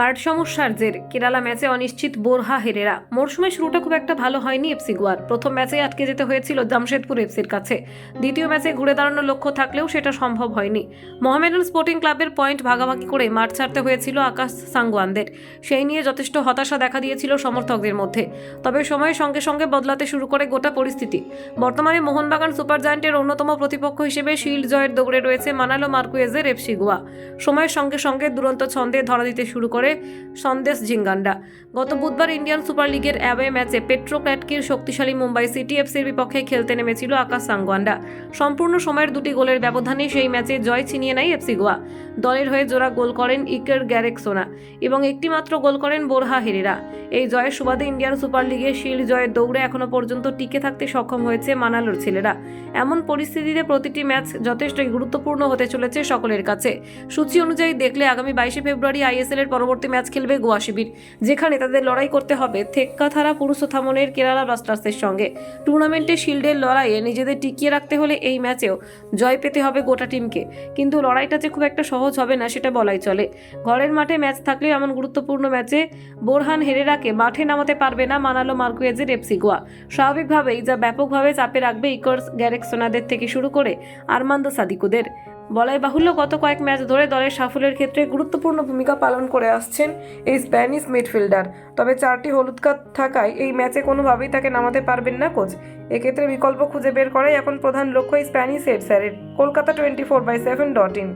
Card সমস্যার জের। কেরালা ম্যাচে অনিশ্চিত বোরহা হেরেরা। মরশুমের শুরুটা খুব একটা ভালো হয়নি এফসি গোয়ার। প্রথম ম্যাচে আটকে যেতে হয়েছিল জামশেদপুর এফসির কাছে। দ্বিতীয় ম্যাচে ঘুরে দাঁড়ানোর লক্ষ্য থাকলেও সেটা সম্ভব হয়নি। মোহামেডান স্পোর্টিং ক্লাবের পয়েন্ট ভাগাভাগি করে মাঠ ছাড়তে হয়েছিল আকাশ সাঙ্গুয়ানদের সেই নিয়ে যথেষ্ট হতাশা দেখা দিয়েছিল সমর্থকদের মধ্যে। তবে সময়ের সঙ্গে সঙ্গে বদলাতে শুরু করে গোটা পরিস্থিতি। বর্তমানে মোহনবাগান সুপার জায়ান্টের অন্যতম প্রতিপক্ষ হিসেবে শিল্ড জয়ের দৌড়ে রয়েছে মানালো মার্কুয়েজের এফসি গোয়া। সময়ের সঙ্গে সঙ্গে দুরন্ত ছন্দে ধরা দিতে শুরু করে সন্দেশ ঝিঙ্গান্ডা। গত বুধবার ইন্ডিয়ান সুপার লিগের অ্যাওয়ে ম্যাচে পেট্রো ক্যাটকির শক্তিশালী মুম্বাই সিটি এফসির বিপক্ষে খেলতে নেমেছিল আকাশ সাঙ্গোয়ান্ডা সম্পূর্ণ সময়ের দুটি গোলের ব্যবধানে সেই ম্যাচে জয় ছিনিয়ে নেয় এফসি গোয়া। দলের হয়ে জোড়া গোল করেন ইকের গ্যারেক সোনা এবং একটি মাত্র গোল করেন বোরহা হেরেরা। এই জয়ের সুবাদে ইন্ডিয়ান সুপার লিগে শিল্ড জয়ের দৌড়ে এখনও পর্যন্ত টিকে থাকতে সক্ষম হয়েছে মানালোর ছেলেরা। এমন পরিস্থিতিতে প্রতিটি ম্যাচ যথেষ্টই গুরুত্বপূর্ণ হতে চলেছে সকলের কাছে। সূচি অনুযায়ী দেখলে আগামী বাইশে ফেব্রুয়ারি আইএসএল এর পরবর্তী ম্যাচ খেলবে গোয়া শিবির, যেখানে তাদের লড়াই করতে হবে থেক্কাথারা পুরুষোত্থামনের কেরালা ব্লাস্টার্সের সঙ্গে। টুর্নামেন্টে শিল্ডের লড়াইয়ে নিজেদের টিকিয়ে রাখতে হলে এই ম্যাচেও জয় পেতে হবে গোটা টিমকে। কিন্তু লড়াইটা যে খুব একটা সহজ হবে না, সেটা বলাই চলে। ঘরের মাঠে ম্যাচ থাকলেও এমন গুরুত্বপূর্ণ ম্যাচে বোরহান হেরেরাকে মাঠে নামাতে পারবে না মানালো মার্কুয়েজের এফসি গোয়া। স্বাভাবিকভাবেই যা ব্যাপকভাবে চাপে রাখবে ইকর্স গ্যারেকসোনাদের থেকে শুরু করে আরমান্দো সাদিকুদের। বলাই বাহুল্য গত কয়েক ম্যাচ ধরে দলের সাফল্যের ক্ষেত্রে গুরুত্বপূর্ণ ভূমিকা পালন করে আসছেন এই স্প্যানিশ মিডফিল্ডার। তবে চারটি হলুদ কার্ড থাকায় এই ম্যাচে কোনোভাবেই তাকে নামাতে পারবেন না কোচ। এক্ষেত্রে বিকল্প খুঁজে বের করাই এখন প্রধান লক্ষ্য এই স্প্যানিশ হেড স্যারের Kolkata twenty four by seven dot in.